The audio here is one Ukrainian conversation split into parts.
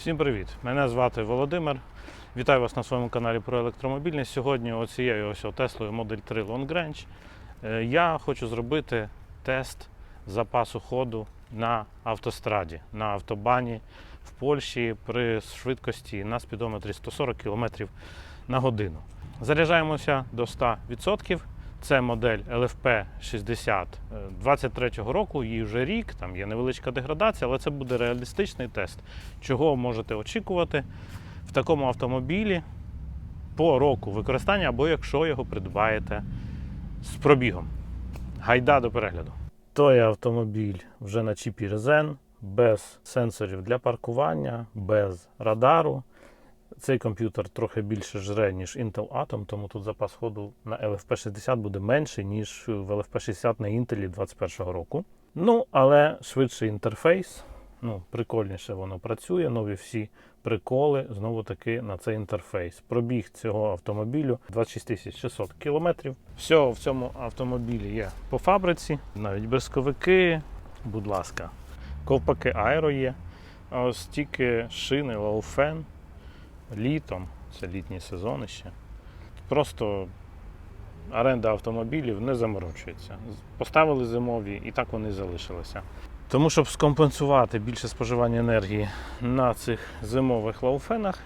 Всім привіт! Мене звати Володимир. Вітаю вас на своєму каналі про електромобільність. Сьогодні оцією ось Теслою Model 3 Long Range е, я хочу зробити тест запасу ходу на автостраді, на автобані в Польщі при швидкості на спідометрі 140 км на годину. Заряджаємося до 100%. Це модель LFP 60 23-го року, їй вже рік, там є невеличка деградація, але це буде реалістичний тест чого можете очікувати в такому автомобілі по року використання, або якщо його придбаєте з пробігом. Гайда до перегляду. Той автомобіль вже на чіпі Резен, без сенсорів для паркування, без радару. Цей комп'ютер трохи більше жре, ніж Intel Atom, тому тут запас ходу на LFP 60 буде менший, ніж в LFP 60 на Intel 21 року. Ну, але швидший інтерфейс, ну, прикольніше воно працює, нові всі приколи знову таки на цей інтерфейс. Пробіг цього автомобілю 26 600 кілометрів. Все в цьому автомобілі є по фабриці, навіть безковики, будь ласка, ковпаки аеро є. Ось тільки шини Лауфен літом, це літній сезон ще. Просто оренда автомобілів не заморочується. Поставили зимові і так вони залишилися. Тому, щоб скомпенсувати більше споживання енергії на цих зимових лауфенах,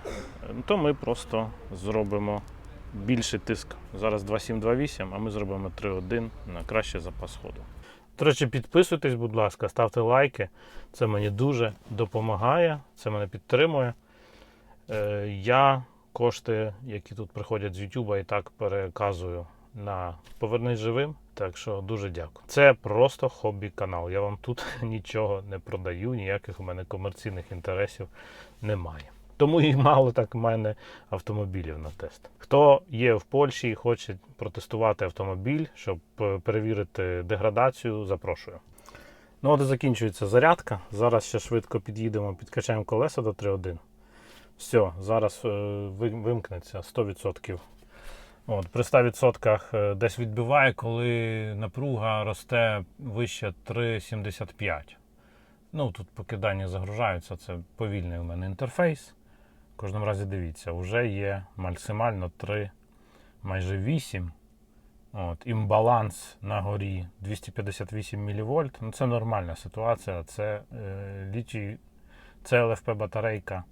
то ми просто зробимо більший тиск. Зараз 2,728, а ми зробимо 3,1 на кращий запас ходу. До речі, підписуйтесь, будь ласка, ставте лайки. Це мені дуже допомагає, це мене підтримує. Е, Я кошти, які тут приходять з YouTube, і так переказую на Повернись живим. Так що дуже дякую. Це просто хобі канал. Я вам тут нічого не продаю, ніяких у мене комерційних інтересів немає. Тому і мало так в мене автомобілів на тест. Хто є в Польщі і хоче протестувати автомобіль, щоб е, перевірити деградацію, запрошую. Ну от і закінчується зарядка. Зараз ще швидко під'їдемо, підкачаємо колеса до 3.1. Все, зараз е, вимкнеться 100%. От, при 100% е, десь відбиває, коли напруга росте вище 3,75. Ну, тут поки дані загружаються, це повільний у мене інтерфейс. В кожному разі дивіться, вже є максимально 3, майже 8. От, імбаланс на горі 258 мВ. Ну, це нормальна ситуація. Це е, літій, це ЛФП батарейка.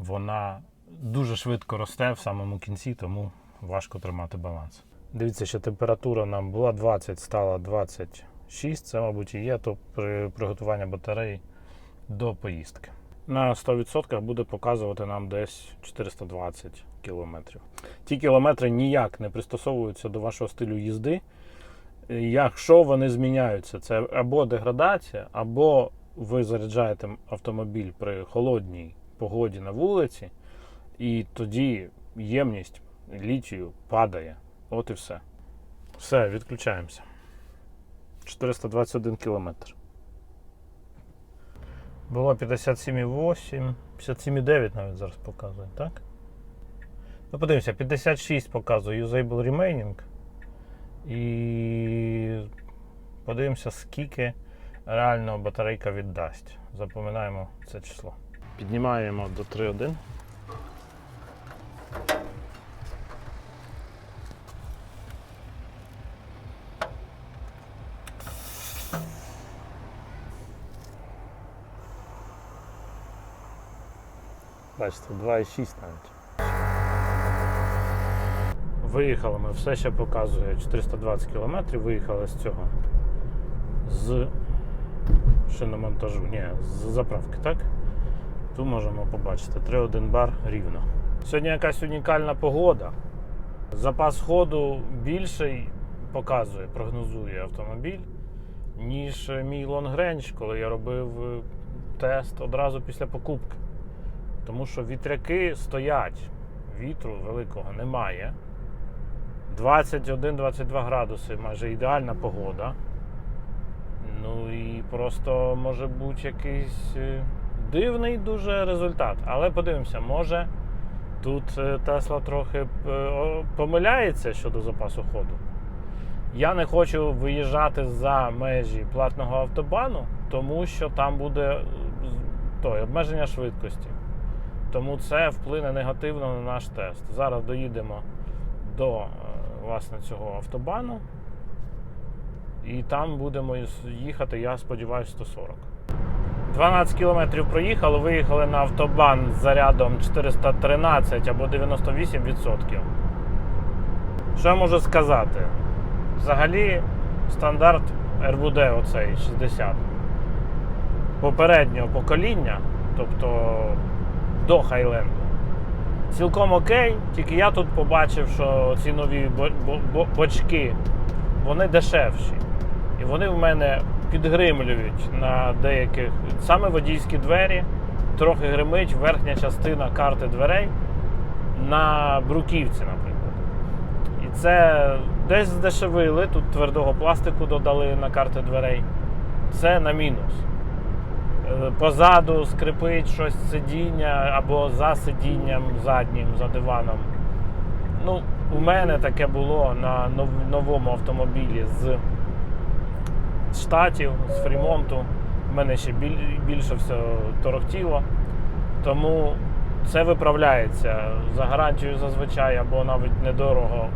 Вона дуже швидко росте в самому кінці, тому важко тримати баланс. Дивіться, що температура нам була 20, стала 26. Це, мабуть, і є то при приготуванні батареї до поїздки. На 100% буде показувати нам десь 420 кілометрів. Ті кілометри ніяк не пристосовуються до вашого стилю їзди. Якщо вони зміняються, це або деградація, або ви заряджаєте автомобіль при холодній погоді на вулиці, і тоді ємність літію падає. От і все. Все, відключаємося. 421 кілометр. Було 57,8, 57,9 навіть зараз показує, так? Ну, подивимося, 56 показує Usable Remaining. І подивимося, скільки реально батарейка віддасть. Запоминаємо це число. Піднімаємо до 3.1. Бачите, 2,6 навіть. Виїхали ми, все ще показує 420 км, виїхали з цього. З шиномонтажу, ні, з заправки, так? Тут можемо побачити 3,1 бар рівно. Сьогодні якась унікальна погода. Запас ходу більший показує, прогнозує автомобіль, ніж мій Long Range, коли я робив е, тест одразу після покупки. Тому що вітряки стоять, вітру великого немає. 21-22 градуси, майже ідеальна погода. Ну і просто може бути якийсь е, дивний дуже результат. Але подивимося, може тут е, Тесла трохи е, помиляється щодо запасу ходу. Я не хочу виїжджати за межі платного автобану, тому що там буде е, той, обмеження швидкості. Тому це вплине негативно на наш тест. Зараз доїдемо до власне цього автобану. І там будемо їхати, я сподіваюся, 140. 12 кілометрів проїхали, виїхали на автобан з зарядом 413 або 98%. Що я можу сказати? Взагалі, стандарт РВД оцей 60 попереднього покоління, тобто до Хайленду. Цілком окей, тільки я тут побачив, що ці нові бо- бо- бо- бочки вони дешевші. І вони в мене підгримлюють на деяких саме водійські двері, трохи гримить верхня частина карти дверей на бруківці, наприклад. І це десь здешевили, тут твердого пластику додали на карти дверей. Це на мінус. Е, Позаду скрипить щось сидіння або за сидінням заднім, за диваном. Ну, у мене таке було на новому автомобілі з штатів, з Фрімонту. У мене ще більше все торохтіло. Тому це виправляється за гарантією зазвичай, або навіть недорого.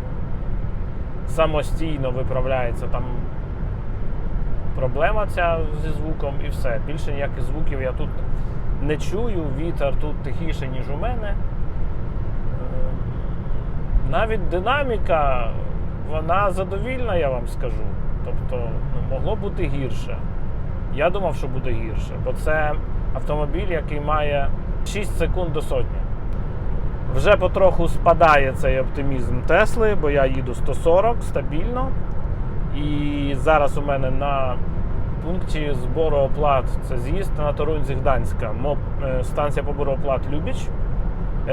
Самостійно виправляється там проблема ця зі звуком і все. Більше ніяких звуків я тут не чую. Вітер тут тихіше, ніж у мене. Е, Навіть динаміка, вона задовільна, я вам скажу. Тобто, могло бути гірше. Я думав, що буде гірше, бо це автомобіль, який має 6 секунд до сотні. Вже потроху спадає цей оптимізм Тесли, бо я їду 140 стабільно. І зараз у мене на пункті збору оплат це з'їзд на Торунзі Гданська. Е, станція побору оплат Любіч,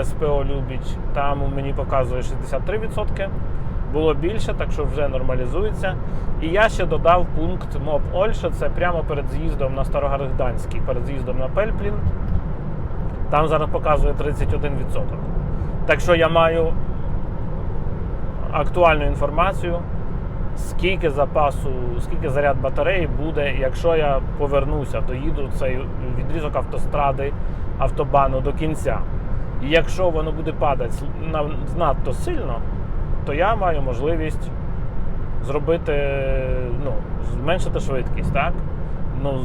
СПО Любіч. Там мені показує 63%. Було більше, так що вже нормалізується. І я ще додав пункт МОП Ольша, це прямо перед з'їздом на Старогородданський, перед з'їздом на Пельплін. Там зараз показує 31%. Так що я маю актуальну інформацію, скільки запасу, скільки заряд батареї буде, якщо я повернуся, доїду цей відрізок автостради автобану до кінця. І якщо воно буде падати надто сильно, то я маю можливість зробити, ну, зменшити швидкість, так? Ну,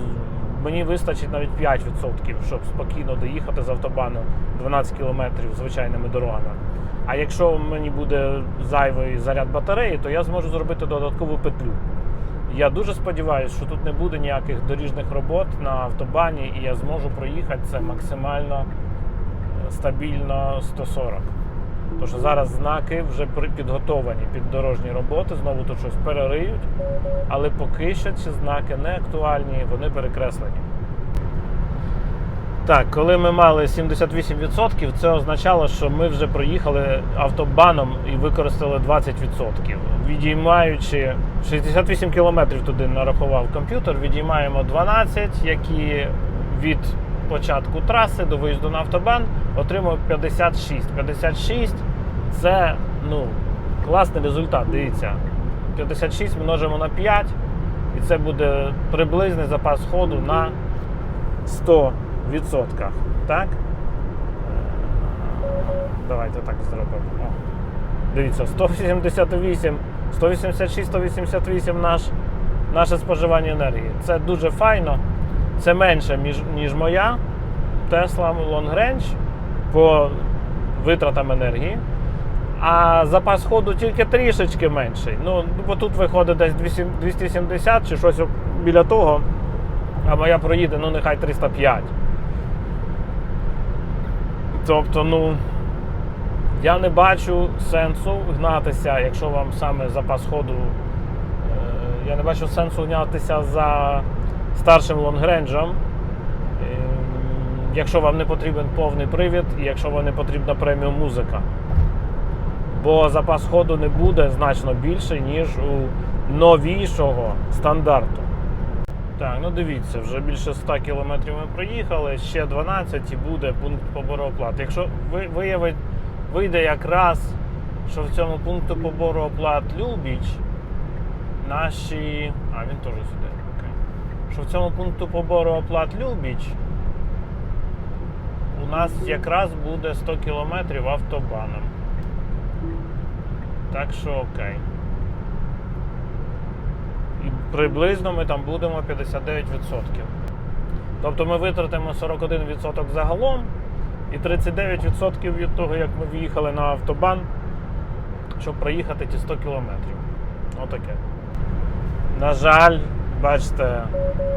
мені вистачить навіть 5%, щоб спокійно доїхати з автобану 12 км звичайними дорогами. А якщо мені буде зайвий заряд батареї, то я зможу зробити додаткову петлю. Я дуже сподіваюся, що тут не буде ніяких доріжних робот на автобані, і я зможу проїхати це максимально е, стабільно 140. Тому що зараз знаки вже підготовані під дорожні роботи, знову тут щось перериють, але поки що ці знаки не актуальні, вони перекреслені. Так, коли ми мали 78%, це означало, що ми вже проїхали автобаном і використали 20%. Відіймаючи 68 кілометрів туди нарахував комп'ютер, відіймаємо 12, які від початку траси до виїзду на автобан отримуємо 56. 56 це ну, класний результат. Дивіться. 56 множимо на 5, і це буде приблизний запас ходу на 100 відсотках. Так? Е, Давайте так зробимо. О. Дивіться, 188, 186, 188 наш, наше споживання енергії. Це дуже файно. Це менше, ніж, ніж моя Tesla Long Range по витратам енергії. А запас ходу тільки трішечки менший. Ну, бо тут виходить десь 270 чи щось біля того. А моя проїде, ну нехай 305. Тобто, ну, я не бачу сенсу гнатися, якщо вам саме запас ходу. е, Я не бачу сенсу гнатися за старшим лонгренджем, е, якщо вам не потрібен повний привід і якщо вам не потрібна преміум музика. Бо запас ходу не буде значно більший, ніж у новішого стандарту. Так, ну дивіться, вже більше 100 кілометрів ми проїхали, ще 12 і буде пункт побору оплат. Якщо виявить, вийде якраз, що в цьому пункту побору оплат Любіч, наші. А, він теж сюди. Що в цьому пункту побору оплат Любіч у нас якраз буде 100 кілометрів автобаном. Так що окей. І приблизно ми там будемо 59%. Тобто ми витратимо 41% загалом і 39% від того, як ми в'їхали на автобан, щоб проїхати ті 100 кілометрів. Отаке. На жаль, бачите,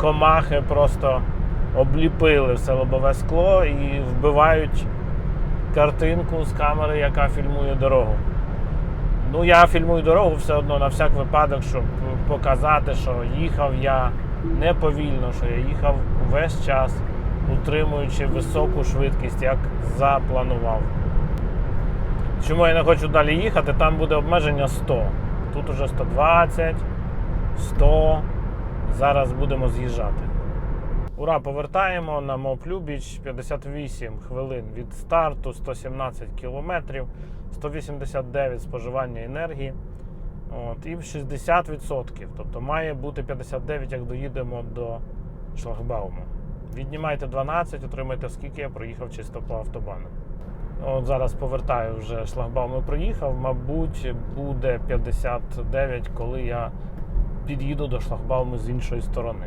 комахи просто обліпили все лобове скло і вбивають картинку з камери, яка фільмує дорогу. Ну, я фільмую дорогу все одно на всяк випадок, щоб показати, що їхав я не повільно, що я їхав весь час, утримуючи високу швидкість, як запланував. Чому я не хочу далі їхати? Там буде обмеження 100. Тут уже 120, 100. Зараз будемо з'їжджати. Ура, повертаємо на МОП Любіч 58 хвилин від старту, 117 кілометрів, 189 споживання енергії. От, і в 60%. Тобто має бути 59, як доїдемо до шлагбауму. Віднімайте 12, отримайте, скільки я проїхав чисто по автобану. От зараз повертаю вже шлагбаум і проїхав. Мабуть, буде 59, коли я під'їду до шлагбауму з іншої сторони.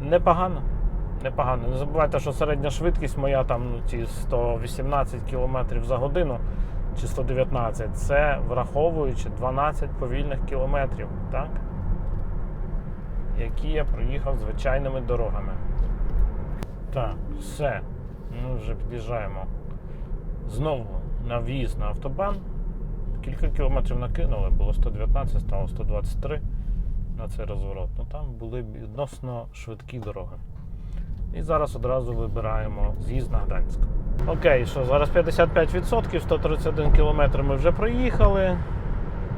Непогано. Непогано. Не забувайте, що середня швидкість моя там ну, ці 118 км за годину чи 119 це враховуючи 12 повільних кілометрів, так? які я проїхав звичайними дорогами. Так, все. Ми вже під'їжджаємо знову на в'їзд на автобан. Кілька кілометрів накинули, було 119, стало 123 на цей розворот. Ну там були відносно швидкі дороги. І зараз одразу вибираємо з'їзд на Гданськ. Окей, що зараз 55%, 131 км ми вже проїхали.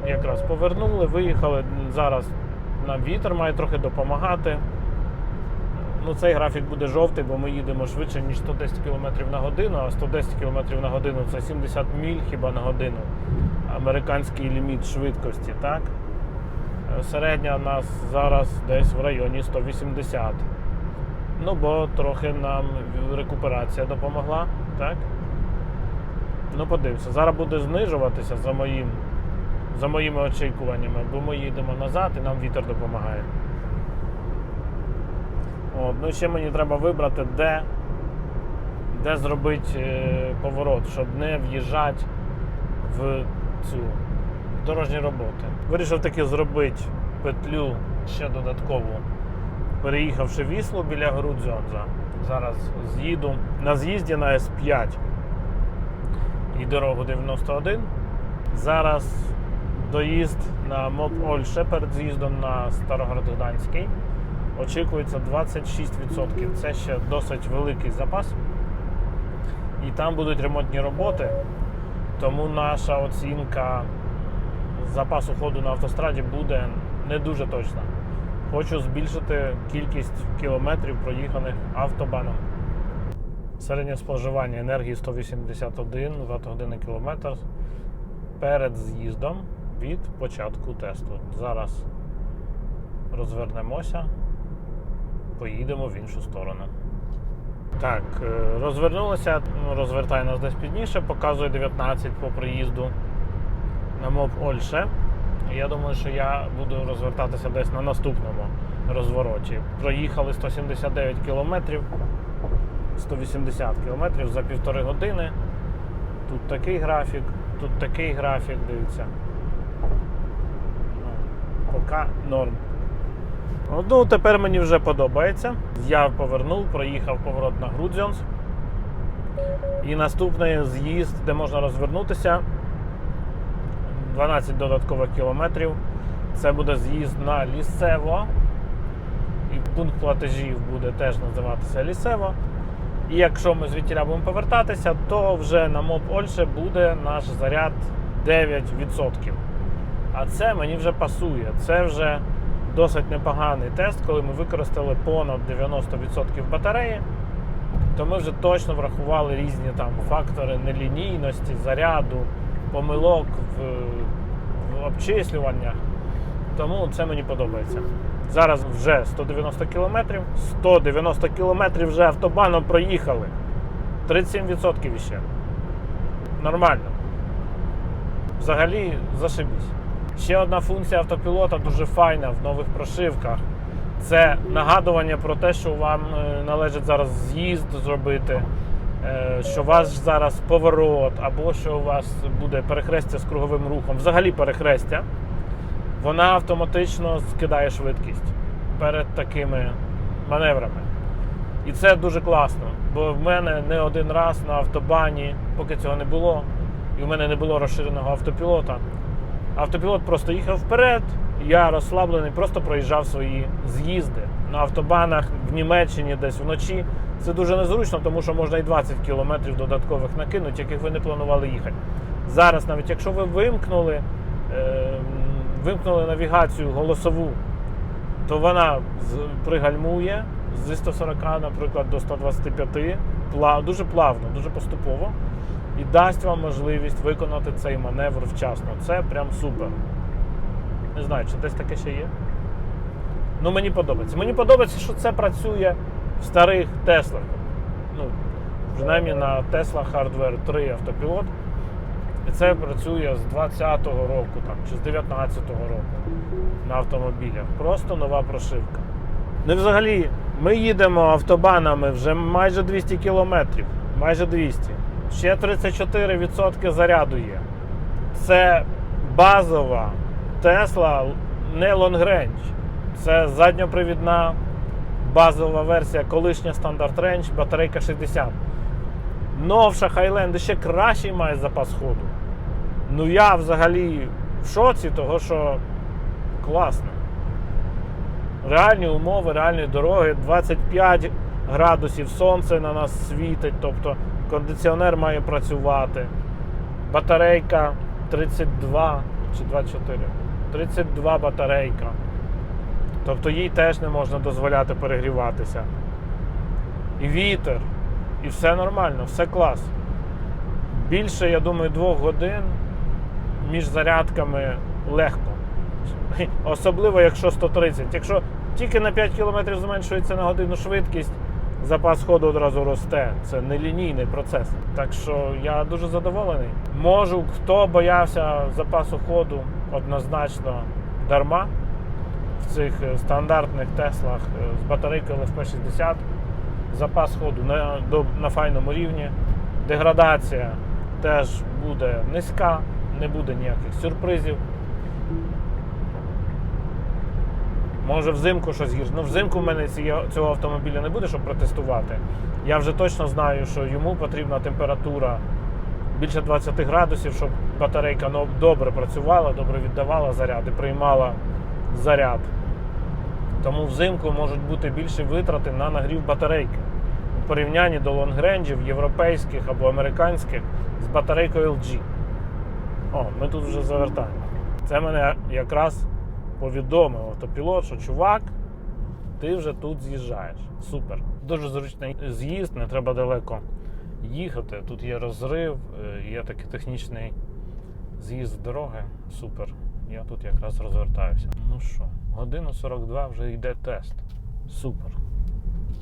Якраз повернули, виїхали. Зараз нам вітер має трохи допомагати. Ну, Цей графік буде жовтий, бо ми їдемо швидше, ніж 110 км на годину, а 110 км на годину це 70 міль хіба на годину. Американський ліміт швидкості, так? Середня у нас зараз десь в районі 180. Ну, бо трохи нам рекуперація допомогла, так? Ну, подивимося. Зараз буде знижуватися за моїм, за моїми очікуваннями, бо ми їдемо назад і нам вітер допомагає. От, ну ще мені треба вибрати, де, де зробити е, поворот, щоб не в'їжджати в цю дорожні роботи. Вирішив таки зробити петлю ще додаткову, переїхавши Віслу біля Грудзьонза. Зараз з'їду на з'їзді на С5 і дорогу 91. Зараз доїзд на МОП Ольше перед з'їздом на Староград-Гданський. Очікується 26%. Це ще досить великий запас. І там будуть ремонтні роботи. Тому наша оцінка запасу ходу на автостраді буде не дуже точна. Хочу збільшити кількість кілометрів проїханих автобаном. Середнє споживання енергії 181 Вт на кілометр перед з'їздом від початку тесту. Зараз розвернемося, поїдемо в іншу сторону. Так, е, розвернулося, ну, розвертає нас десь пізніше, показує 19 по приїзду на МОП Ольше. Я думаю, що я буду розвертатися десь на наступному розвороті. Проїхали 179 кілометрів, 180 кілометрів за півтори години. Тут такий графік, тут такий графік, дивіться. Поки норм. Ну, тепер мені вже подобається. Я повернув, проїхав поворот на Грудзьонс. І наступний з'їзд, де можна розвернутися. 12 додаткових кілометрів. Це буде з'їзд на Лісево. І пункт платежів буде теж називатися Лісево. І якщо ми звідтіля будемо повертатися, то вже на МОП Ольше буде наш заряд 9%. А це мені вже пасує. Це вже досить непоганий тест, коли ми використали понад 90% батареї, то ми вже точно врахували різні там фактори нелінійності, заряду, помилок в, в обчислюваннях. Тому це мені подобається. Зараз вже 190 кілометрів. 190 кілометрів вже автобаном проїхали. 37% ще. Нормально. Взагалі зашибісь. Ще одна функція автопілота дуже файна в нових прошивках. Це нагадування про те, що вам е, належить зараз з'їзд зробити, е, що у вас зараз поворот, або що у вас буде перехрестя з круговим рухом, взагалі перехрестя, вона автоматично скидає швидкість перед такими маневрами. І це дуже класно, бо в мене не один раз на автобані, поки цього не було, і в мене не було розширеного автопілота. Автопілот просто їхав вперед, я розслаблений, просто проїжджав свої з'їзди на автобанах в Німеччині десь вночі. Це дуже незручно, тому що можна і 20 кілометрів додаткових накинути, яких ви не планували їхати. Зараз, навіть якщо ви вимкнули, е, вимкнули навігацію голосову, то вона пригальмує зі 140, наприклад, до 125, пла- дуже плавно, дуже поступово, і дасть вам можливість виконати цей маневр вчасно. Це прям супер. Не знаю, чи десь таке ще є. Ну, мені подобається. Мені подобається, що це працює в старих Теслах. Ну, принаймні на Tesla Hardware 3 автопілот. І це працює з 20-го року там, чи з 19-го року на автомобілях. Просто нова прошивка. Ну і взагалі, ми їдемо автобанами вже майже 200 кілометрів. Майже 200. Ще 34% заряду є. Це базова Tesla не Long Range. Це задньопривідна базова версія, колишня Standard Range, батарейка 60. Новша Highland ще кращий має запас ходу. Ну я взагалі в шоці, того що класно. Реальні умови, реальні дороги, 25 градусів сонце на нас світить, тобто кондиціонер має працювати. Батарейка 32 чи 24. 32 батарейка. Тобто їй теж не можна дозволяти перегріватися. І вітер, і все нормально, все клас. Більше, я думаю, двох годин між зарядками легко. Особливо, якщо 130. Якщо тільки на 5 км зменшується на годину швидкість, запас ходу одразу росте. Це нелінійний процес. Так що я дуже задоволений. Можу, хто боявся запасу ходу, однозначно дарма. В цих е, стандартних Теслах е, з батарейкою LFP60 запас ходу на, на файному рівні. Деградація теж буде низька, не буде ніяких сюрпризів. Може взимку щось гірше. Ну, взимку в мене цього автомобіля не буде, щоб протестувати. Я вже точно знаю, що йому потрібна температура більше 20 градусів, щоб батарейка ну, добре працювала, добре віддавала заряд і приймала заряд. Тому взимку можуть бути більші витрати на нагрів батарейки у порівнянні до лонгренджів європейських або американських з батарейкою LG. О, ми тут вже завертаємо. Це мене якраз повідомив автопілот, що чувак, ти вже тут з'їжджаєш. Супер. Дуже зручний з'їзд, не треба далеко їхати. Тут є розрив, е, є такий технічний з'їзд дороги. Супер. Я тут якраз розвертаюся. Ну що, годину 42 вже йде тест. Супер.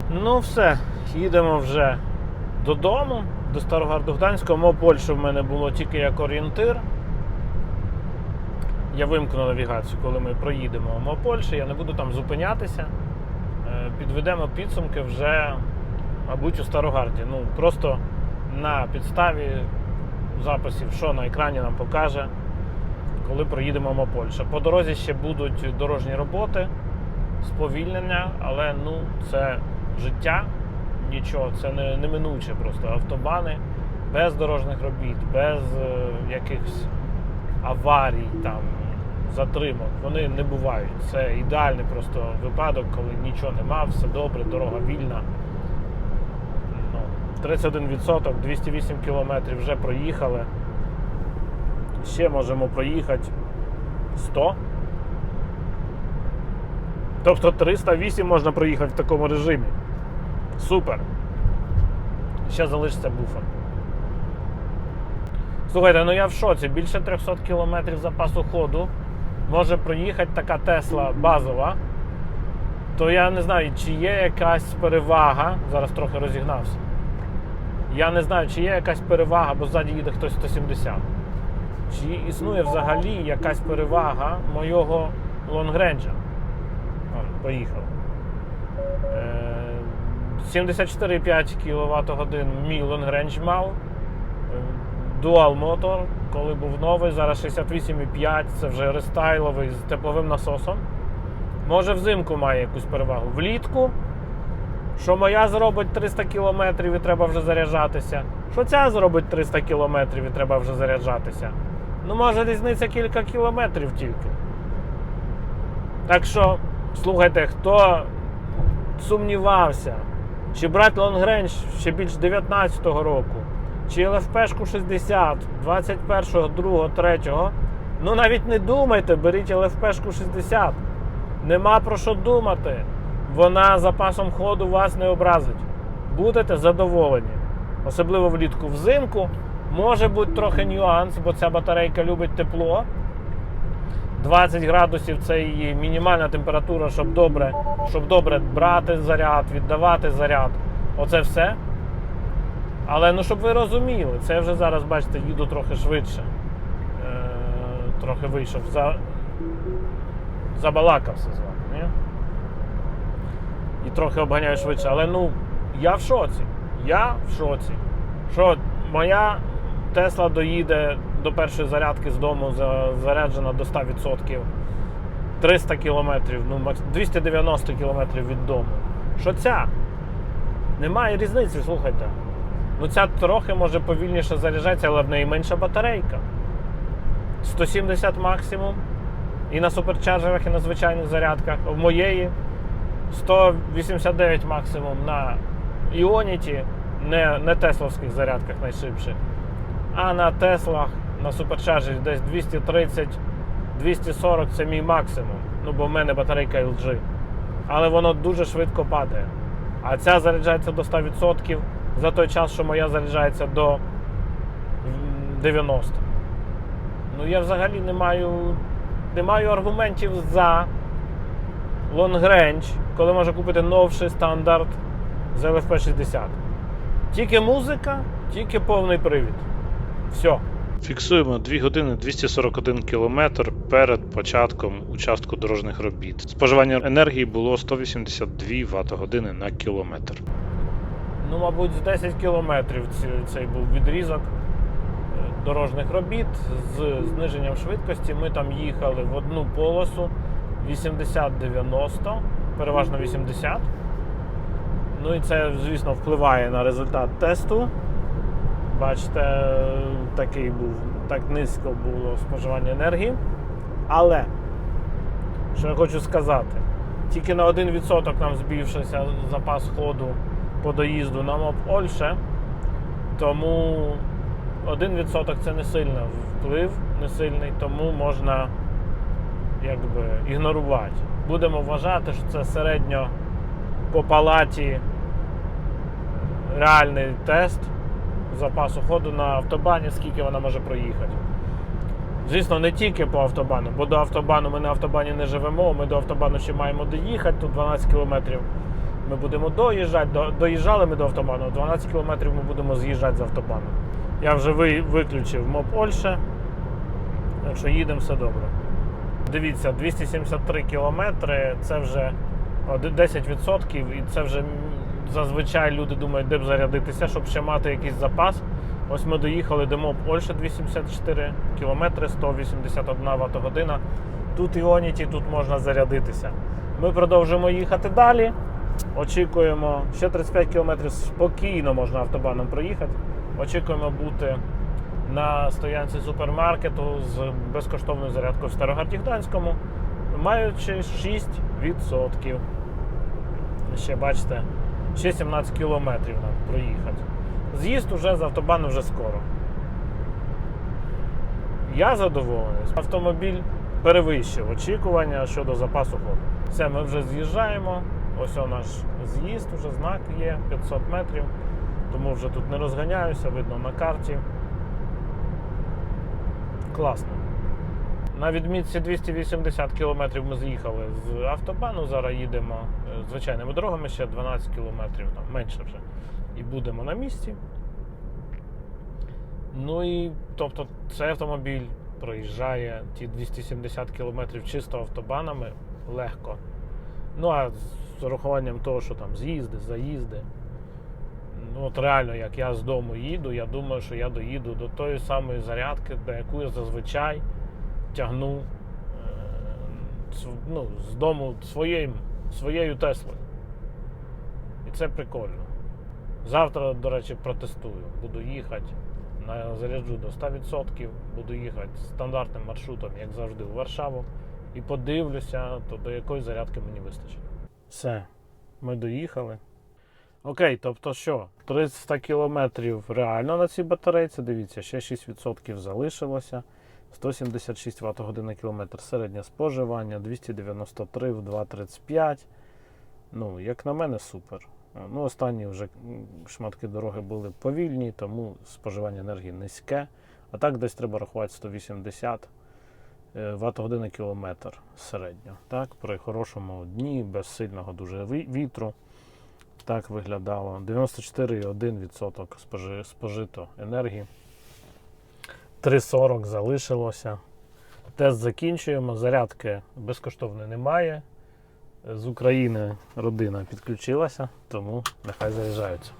Ну все, їдемо вже додому, до Старограду Гданського. Мо Польщу в мене було тільки як орієнтир. Я вимкну навігацію, коли ми проїдемо Мо Польщі, я не буду там зупинятися. Е, Підведемо підсумки вже, мабуть, у Старогарді. Ну, просто на підставі записів, що на екрані нам покаже, коли проїдемо Мо Польща. По дорозі ще будуть дорожні роботи, сповільнення, але ну, це життя, нічого, це не, неминуче просто автобани без дорожніх робіт, без е, якихось аварій, там, затримок. Вони не бувають. Це ідеальний просто випадок, коли нічого нема, все добре, дорога вільна. Ну, 31%, 208 кілометрів вже проїхали. Ще можемо проїхати 100. Тобто 308 можна проїхати в такому режимі. Супер. Ще залишиться буфер. Слухайте, ну я в шоці. Більше 300 кілометрів запасу ходу. Може проїхати така Тесла базова, то я не знаю, чи є якась перевага. Зараз трохи розігнався. Я не знаю, чи є якась перевага, бо ззаді їде хтось 170. Чи існує взагалі якась перевага моєго лонгренджа? Поїхав. Е, 74,5 кВт годин мій лонгрендж мав. Дуал мотор, коли був новий, зараз 68,5, це вже рестайловий з тепловим насосом. Може взимку має якусь перевагу. Влітку, що моя зробить 300 км і треба вже заряджатися. Що ця зробить 300 км і треба вже заряджатися. Ну, може, різниця кілька кілометрів тільки. Так що, слухайте, хто сумнівався, чи брати лонгрендж ще більш 19-го року, чи ЛФПшку 60, 21-го, 2-го, 3-го, ну навіть не думайте, беріть ЛФПшку 60. Нема про що думати. Вона запасом ходу вас не образить. Будете задоволені. Особливо влітку взимку. Може бути трохи нюанс, бо ця батарейка любить тепло. 20 градусів це її мінімальна температура, щоб добре, щоб добре брати заряд, віддавати заряд. Оце все. Але ну, щоб ви розуміли, це я вже зараз, бачите, їду трохи швидше. Е, трохи вийшов. За... Забалакався з вами. Ні? І трохи обганяю швидше. Але ну, я в шоці. Я в шоці. Що моя Тесла доїде до першої зарядки з дому заряджена до 100%. 300 кілометрів, ну, 290 кілометрів від дому. Що ця? Немає різниці, слухайте. Ну ця трохи може повільніше заряджається, але в неї менша батарейка. 170 максимум. І на суперчарджерах, і на звичайних зарядках. В моєї 189 максимум на Ionity, не, не тесловських зарядках найшибше. А на Теслах на суперчарджері десь 230-240 це мій максимум. Ну, бо в мене батарейка LG. Але воно дуже швидко падає. А ця заряджається до 100% за той час, що моя заряджається до м, 90. Ну я взагалі не маю, не маю аргументів за лонгрендж, коли можу купити новший стандарт з LFP 60. Тільки музика, тільки повний привід. Все. Фіксуємо 2 години 241 кілометр перед початком участку дорожніх робіт. Споживання енергії було 182 Вт години на кілометр. Ну, мабуть, з 10 кілометрів цей був відрізок е, дорожніх робіт з зниженням швидкості. Ми там їхали в одну полосу 80-90, переважно 80. Ну і це, звісно, впливає на результат тесту. Бачите, такий був, так низько було споживання енергії. Але, що я хочу сказати, тільки на 1% нам збільшився запас ходу по доїзду на МОП Ольше, тому 1% це не сильний вплив, не сильний, тому можна якби ігнорувати. Будемо вважати, що це середньо по палаті реальний тест запасу ходу на автобані, скільки вона може проїхати. Звісно, не тільки по автобану, бо до автобану ми на автобані не живемо, ми до автобану ще маємо доїхати, тут 12 кілометрів ми будемо доїжджати. До- Доїжджали ми до автобану, 12 кілометрів ми будемо з'їжджати з автобану. Я вже ви- виключив МОП Ольше, так що їдемо все добре. Дивіться, 273 кілометри це вже 10%, і це вже зазвичай люди думають, де б зарядитися, щоб ще мати якийсь запас. Ось ми доїхали до МОП Ольше 274 кілометри, 181 Вт година. Тут Іоніті, тут можна зарядитися. Ми продовжуємо їхати далі. Очікуємо ще 35 кілометрів спокійно можна автобаном проїхати. Очікуємо бути на стоянці супермаркету з безкоштовною зарядкою в Старогарді Гданському, маючи 6%. Ще бачите, ще 17 кілометрів нам проїхати. З'їзд уже з автобану вже скоро. Я задоволений. Автомобіль перевищив очікування щодо запасу ходу. Все, ми вже з'їжджаємо. Ось наш з'їзд, вже знак є 500 метрів, тому вже тут не розганяюся, видно на карті. Класно. На відмітці 280 км ми з'їхали з автобану. Зараз їдемо е, звичайними дорогами ще 12 км, там менше вже. І будемо на місці. Ну і тобто цей автомобіль проїжджає ті 270 км чисто автобанами легко. Ну а з урахуванням того, що там з'їзди, заїзди. Ну, от реально, як я з дому їду, я думаю, що я доїду до тої самої зарядки, до яку я зазвичай тягну е, ну, з дому своїм, своєю Теслою. І це прикольно. Завтра, до речі, протестую. Буду їхати, заряджу до 100%, буду їхати стандартним маршрутом, як завжди, у Варшаву. І подивлюся, то до якої зарядки мені вистачить. Все, ми доїхали. Окей, тобто що? 300 кілометрів реально на цій батарейці. Дивіться, ще 6% залишилося. 176 Вт на кілометр. Середнє споживання 293 в 2,35. Ну, як на мене, супер. Ну, останні вже шматки дороги були повільні, тому споживання енергії низьке. А так десь треба рахувати 180 Вт годин кілометр середньо. Так, при хорошому дні, без сильного дуже вітру. Так виглядало. 94,1% спожито енергії. 3,40 залишилося. Тест закінчуємо. Зарядки безкоштовної немає. З України родина підключилася, тому нехай заряджаються.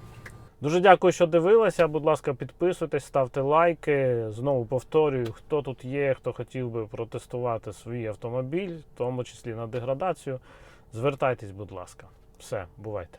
Дуже дякую, що дивилися. Будь ласка, підписуйтесь, ставте лайки. Знову повторюю, хто тут є, хто хотів би протестувати свій автомобіль, в тому числі на деградацію. Звертайтесь, будь ласка. Все, бувайте.